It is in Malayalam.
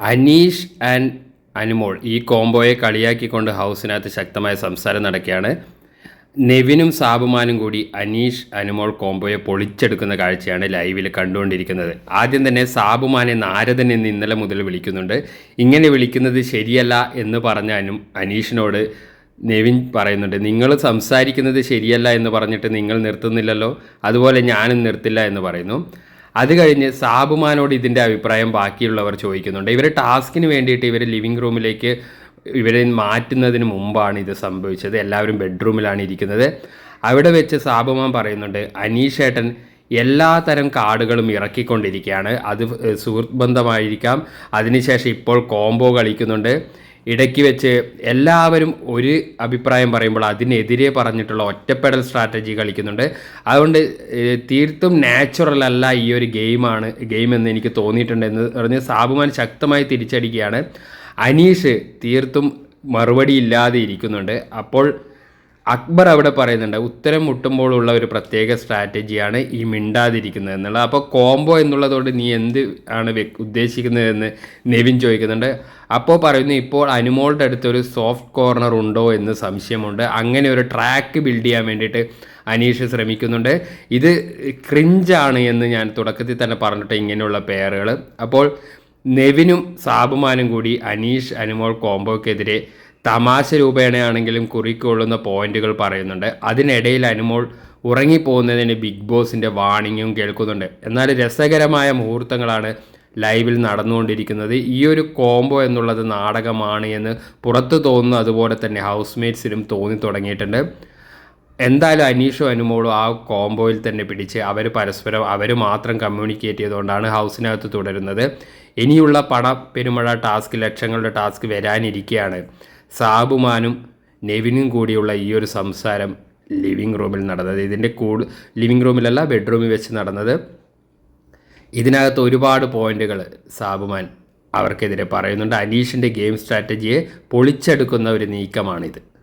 അനീഷ് ആൻഡ് അനുമോൾ ഈ കോംബോയെ കളിയാക്കിക്കൊണ്ട് ഹൗസിനകത്ത് ശക്തമായ സംസാരം നടക്കുകയാണ്. നെവിനും സാബുമാനും കൂടി അനീഷ് അനുമോൾ കോംബോയെ പൊളിച്ചെടുക്കുന്ന കാഴ്ചയാണ് ലൈവിൽ കണ്ടുകൊണ്ടിരിക്കുന്നത്. ആദ്യം തന്നെ സാബുമാനെ നാരദൻ എന്ന് ഇന്നലെ മുതൽ വിളിക്കുന്നുണ്ട്. ഇങ്ങനെ വിളിക്കുന്നത് ശരിയല്ല എന്ന് പറഞ്ഞ അനു അനീഷിനോട് നെവിൻ പറയുന്നുണ്ട്. നിങ്ങൾ സംസാരിക്കുന്നത് ശരിയല്ല എന്ന് പറഞ്ഞിട്ട് നിങ്ങൾ നിർത്തുന്നില്ലല്ലോ. അതുപോലെ ഞാനും നിർത്തില്ല എന്ന് പറയുന്നു. അത് കഴിഞ്ഞ് സാബുമാനോട് ഇതിന്റെ അഭിപ്രായം ബാക്കിയുള്ളവർ ചോദിക്കുന്നുണ്ട്. ഇവർ ടാസ്കിന് വേണ്ടിയിട്ട് ഇവർ ലിവിങ് റൂമിലേക്ക് ഇവരെ മാറ്റുന്നതിന് മുമ്പാണ് ഇത് സംഭവിച്ചത്. എല്ലാവരും ബെഡ്റൂമിലാണ് ഇരിക്കുന്നത്. അവിടെ വെച്ച് സാബുമാൻ പറയുന്നുണ്ട് അനീഷേട്ടൻ എല്ലാ തരം കാർഡുകളും ഇറക്കിക്കൊണ്ടിരിക്കുകയാണ്. അത് സുഹൃത്ത് ബന്ധമായിരിക്കാം അതിനുശേഷം ഇപ്പോൾ കോംബോ കളിക്കുന്നുണ്ട്. ഇടയ്ക്ക് വെച്ച് എല്ലാവരും ഒരു അഭിപ്രായം പറയുമ്പോൾ അതിനെതിരെ പറഞ്ഞിട്ടുള്ള ഒറ്റപ്പെടൽ സ്ട്രാറ്റജി കളിക്കുന്നുണ്ട്. അതുകൊണ്ട് തീർത്തും നാച്ചുറൽ അല്ല ഈ ഒരു ഗെയിമാണ് ഗെയിം എന്ന് എനിക്ക് തോന്നിയിട്ടുണ്ട് എന്ന് പറഞ്ഞ് സാബുമാൻ ശക്തമായി തിരിച്ചടിക്കുകയാണ്. അനീഷ് തീർത്തും മറുപടി ഇല്ലാതെ ഇരിക്കുന്നുണ്ട്. അപ്പോൾ അക്ബർ അവിടെ പറയുന്നുണ്ട് ഉത്തരം മുട്ടുമ്പോഴുള്ള ഒരു പ്രത്യേക സ്ട്രാറ്റജിയാണ് ഈ മിണ്ടാതിരിക്കുന്നത് എന്നുള്ളത്. അപ്പോൾ കോംബോ എന്നുള്ളതുകൊണ്ട് നീ എന്ത് ആണ് ഉദ്ദേശിക്കുന്നതെന്ന് നെവിൻ ചോദിക്കുന്നുണ്ട്. അപ്പോൾ പറയുന്നു ഇപ്പോൾ അനുമോളുടെ അടുത്തൊരു സോഫ്റ്റ് കോർണർ ഉണ്ടോ എന്ന് സംശയമുണ്ട്. അങ്ങനെ ഒരു ട്രാക്ക് ബിൽഡ് ചെയ്യാൻ വേണ്ടിയിട്ട് അനീഷ് ശ്രമിക്കുന്നുണ്ട്. ഇത് ക്രിഞ്ചാണ് എന്ന് ഞാൻ തുടക്കത്തിൽ തന്നെ പറഞ്ഞിട്ട് ഇങ്ങനെയുള്ള പേരുകൾ അപ്പോൾ നെവിനും സാബുമാനും കൂടി അനീഷ് അനുമോൾ കോംബോക്കെതിരെ തമാശ രൂപേണയാണെങ്കിലും കുറിക്കൊള്ളുന്ന പോയിന്റുകൾ പറയുന്നുണ്ട്. അതിനിടയിൽ അനുമോൾ ഉറങ്ങിപ്പോകുന്നതിന് ബിഗ് ബോസിന്റെ വാണിങ്ങും കേൾക്കുന്നുണ്ട്. എന്നാൽ രസകരമായ മുഹൂർത്തങ്ങളാണ് ലൈവിൽ നടന്നുകൊണ്ടിരിക്കുന്നത്. ഈ ഒരു കോംബോ എന്നുള്ളത് നാടകമാണ് എന്ന് പുറത്ത് തോന്നുന്നു അതുപോലെ തന്നെ ഹൗസ് മേറ്റ്സിനും തോന്നി തുടങ്ങിയിട്ടുണ്ട്. എന്തായാലും അനീഷും അനുമോളും ആ കോംബോയിൽ തന്നെ പിടിച്ച് അവർ പരസ്പരം അവർ മാത്രം കമ്മ്യൂണിക്കേറ്റ് ചെയ്തുകൊണ്ടാണ് ഹൗസിനകത്ത് തുടരുന്നത്. ഇനിയുള്ള പണ പെരുമഴ ടാസ്ക് ലക്ഷങ്ങളുടെ ടാസ്ക് വരാനിരിക്കുകയാണ് സാബുമാനും നെവിനും കൂടിയുള്ള ഈ ഒരു സംസാരം ലിവിങ് റൂമിൽ നടന്നത്. ഇതിന്റെ കൂട് ലിവിങ് റൂമിലല്ല ബെഡ്റൂമിൽ വെച്ച് നടന്നത്. ഇതിനകത്ത് ഒരുപാട് പോയിന്റുകൾ സാബുമാൻ അവർക്കെതിരെ പറയുന്നുണ്ട്. അനീഷിന്റെ ഗെയിം സ്ട്രാറ്റജിയെ പൊളിച്ചെടുക്കുന്ന ഒരു നീക്കമാണിത്.